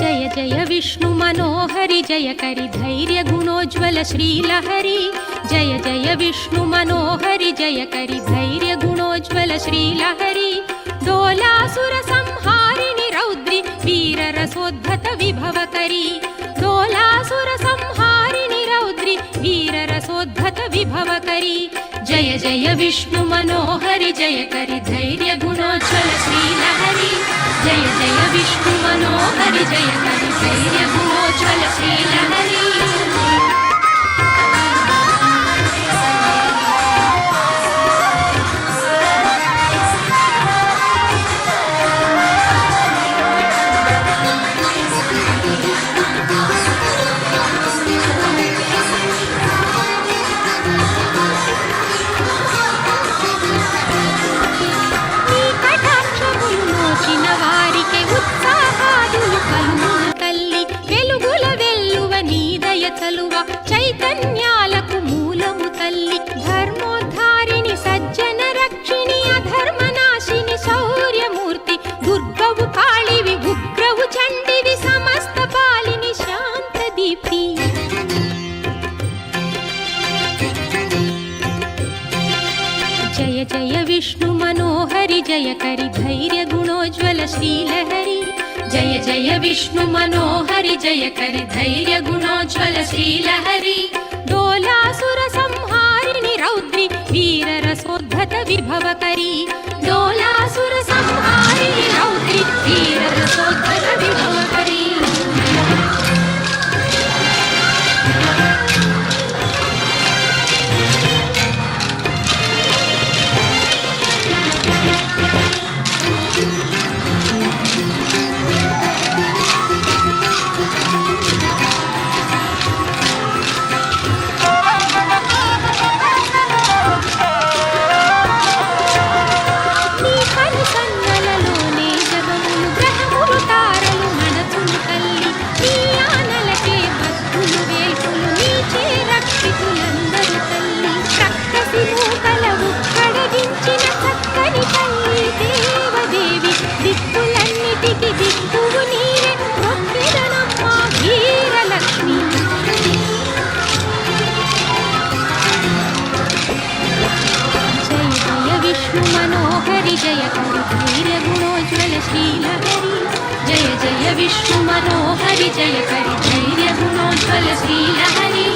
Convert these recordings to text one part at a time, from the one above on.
జయ జయ విష్ణు మనోహరి జయ కరి ధైర్య గుణోజ్వల శ్రీలహరి జయ జయ విష్ణు మనోహరి జయ కరి ధైర్య గుణోజ్వల శ్రీలహరి డోలాసుర సంహారిణి రౌద్రి వీర రసోద్ధత విభవకరి డోలాసుర సంహారిణి రౌద్రి వీర రసోద్ధత విభవకరి జయ జయ విష్ణు మనోహరి జయ కరి ధైర్య గుణోజ్వల శ్రీలహరి జయ జయ విష్ణు మనోహరి జయ కరి ధైర్య గుణోజ్వల శ్రీలహరి తలువ చైతన్యాలకు మూలము తల్లి. ధర్మోద్ధారిణి సజ్జన రక్షిణి అధర్మనాశిని శౌర్యమూర్తి. దుర్గవు కాళివి ఉగ్రవు చండివి సమస్త పాలిని శాంత దీప్తి జయ జయ విష్ణు మనోహరి జయ కరి ధైర్య గుణోజ్వల శ్రీలహరి. జయ జయ విష్ణు మనోహరి జయ కరి ధైర్య గుణోజ్వల శ్రీలహరి డోలాసుర సంహారిణి రౌద్రి వీర రసోద్ధత విభవకరి డోలాసుర జయ విష్ణు మనోహరి జయ కరి ధైర్య గుణోజ్వల శ్రీలహరి.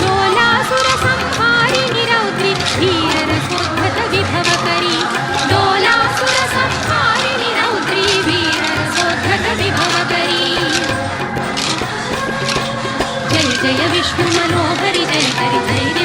డోలాసుర సంహారిణి రౌద్రి వీర రసోద్ధత విభవకరి. డోలాసుర సంహారిణి రౌద్రి వీర రసోద్ధత విభవకరి. జయ జయ విష్ణు మనోహరి జయ కరి ధైర్య